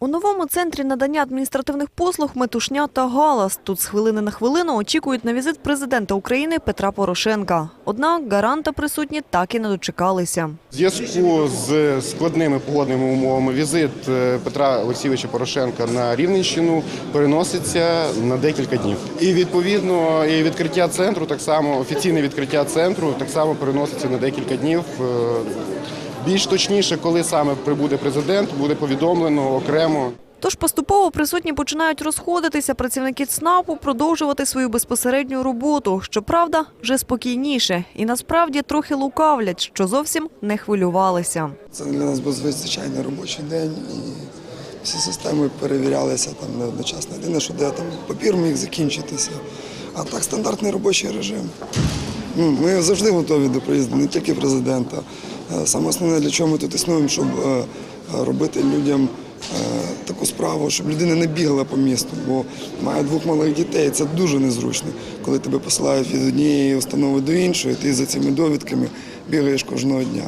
У новому центрі надання адміністративних послуг метушня та галас. Тут з хвилини на хвилину очікують на візит президента України Петра Порошенка. Однак гаранта присутні так і не дочекалися. Зв'язку з складними погодними умовами візит е, Петра Олексійовича Порошенка на Рівненщину переноситься на декілька днів. І відповідно і відкриття центру, так само офіційне відкриття центру, так само переноситься на декілька днів. Більш точніше, коли саме прибуде президент, буде повідомлено окремо. Тож поступово присутні починають розходитися. Працівники ЦНАПу продовжувати свою безпосередню роботу. Щоправда, вже спокійніше і насправді трохи лукавлять, що зовсім не хвилювалися. Це для нас був звичайний робочий день і всі системи перевірялися там не одночасно. Єдине, що де там папір міг закінчитися. А так стандартний робочий режим. Ну, Ми завжди готові до приїзду, не тільки президента. Е, Саме основне, для чого ми тут існуємо, щоб е, робити людям е, таку справу, щоб людина не бігала по місту, бо має двох малих дітей. Це дуже незручно, коли тебе посилають від однієї установи до іншої, ти за цими довідками бігаєш кожного дня.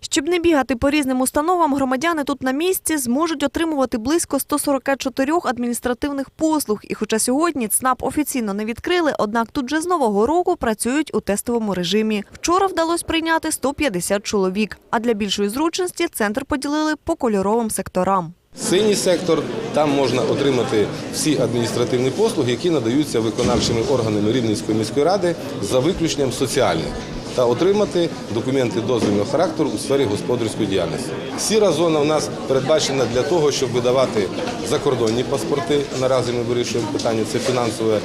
Щоб не бігати по різним установам, громадяни тут на місці зможуть отримувати близько 144 адміністративних послуг. І хоча сьогодні ЦНАП офіційно не відкрили, однак тут же з нового року працюють у тестовому режимі. Вчора вдалося прийняти 150 чоловік. А для більшої зручності центр поділили по кольоровим секторам. Синій сектор там можна отримати всі адміністративні послуги, які надаються виконавчими органами Рівненської міської ради за виключенням соціальних. Та отримати документи дозвільного характеру у сфері господарської діяльності. Сіра зона у нас передбачена для того, щоб видавати закордонні паспорти. Наразі ми вирішуємо питання це фінансове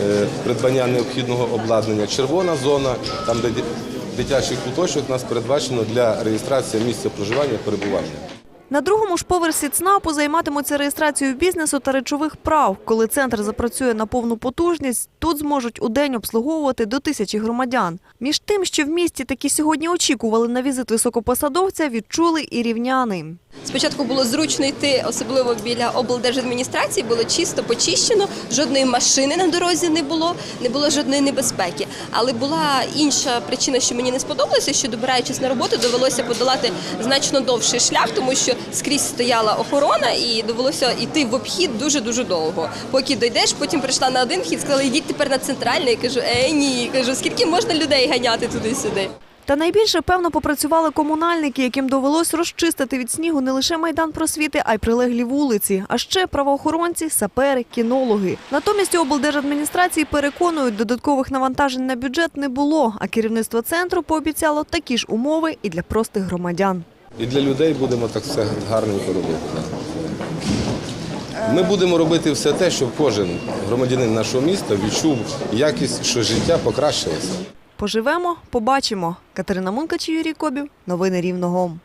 е, придбання необхідного обладнання. Червона зона, там де дитячий куточок, у нас передбачено для реєстрації місця проживання перебування. На другому ж поверсі ЦНАПу займатимуться реєстрацією бізнесу та речових прав. Коли центр запрацює на повну потужність, тут зможуть у день обслуговувати до тисячі громадян. Між тим, що в місті таки сьогодні очікували на візит високопосадовця, відчули і рівняни. Спочатку було зручно йти, особливо біля облдержадміністрації, було чисто почищено, жодної машини на дорозі не було, не було жодної небезпеки. Але була інша причина, що мені не сподобалося, що добираючись на роботу, довелося подолати значно довший шлях, тому що скрізь стояла охорона і довелося йти в обхід дуже дуже довго. Поки дійдеш, потім прийшла на один вхід, сказали, йдіть тепер на центральний. Я кажу, е, ні, кажу, скільки можна людей ганяти туди-сюди. Та найбільше, певно, попрацювали комунальники, яким довелось розчистити від снігу не лише майдан просвіти, а й прилеглі вулиці, а ще правоохоронці, сапери, кінологи. Натомість облдержадміністрації переконують, додаткових навантажень на бюджет не було, а керівництво центру пообіцяло такі ж умови і для простих громадян. І для людей будемо так все гарненько робити. Ми будемо робити все те, щоб кожен громадянин нашого міста відчув якість, що життя покращилося. Поживемо, побачимо. Катерина Мункач, Юрій Кобів. Новини Рівного.